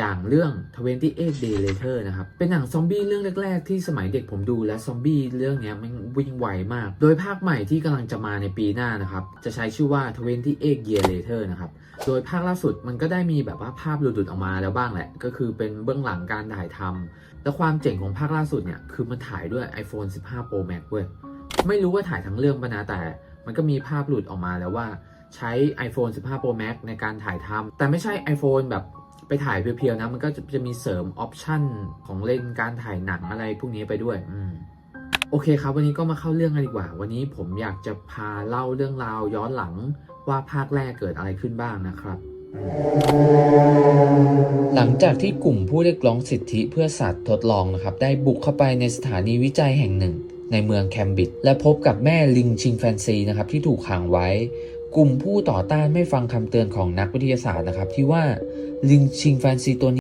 อย่างเรื่อง 28 Day Later นะครับ เป็นหนังซอมบี้เรื่องแรก ๆ ที่สมัยเด็กผมดูและซอมบี้เรื่องนี้มันวิ่งไวมาก โดยภาคใหม่ที่กำลังจะมาในปีหน้านะครับ จะใช้ชื่อว่า 28 Year Later นะครับ โดยภาคล่าสุดมันก็ได้มีแบบว่าภาพหลุดๆออกมาแล้วบ้างแหละ ก็คือเป็นเบื้องหลังการถ่ายทำและความเจ๋งของภาคล่าสุดเนี่ยคือมันถ่ายด้วย iPhone 15 Pro Max เว้ยไม่รู้ว่าถ่ายทั้งเรื่องปะนะแต่มันก็มีภาพหลุดออกมาแล้วว่าใช้ iPhone 15 Pro Max ในการถ่ายทำแต่ไม่ใช่ iPhone แบบ ไปถ่ายเพียวๆนะ มันก็จะมีเสริมออปชันของเลนการถ่ายหนังอะไรพวกนี้ไปด้วย อืมโอเคครับ วันนี้ก็มาเข้าเรื่องกันดีกว่า วันนี้ผมอยากจะพาเล่าเรื่องราวย้อนหลังว่าภาคแรกเกิดอะไรขึ้นบ้างนะครับ หลังจากที่กลุ่มผู้เรียกร้องสิทธิเพื่อสัตว์ทดลองนะครับ ได้บุกเข้าไปในสถานีวิจัยแห่งหนึ่ง ในเมืองแคมบิด และพบกับแม่ลิงชิงแฟนซีนะครับที่ถูกขังไว้ กลุ่มผู้ต่อต้านไม่ฟังคำเตือนของนักวิทยาศาสตร์นะครับ ที่ว่า ลิงชิงแฟนซีตัวนี้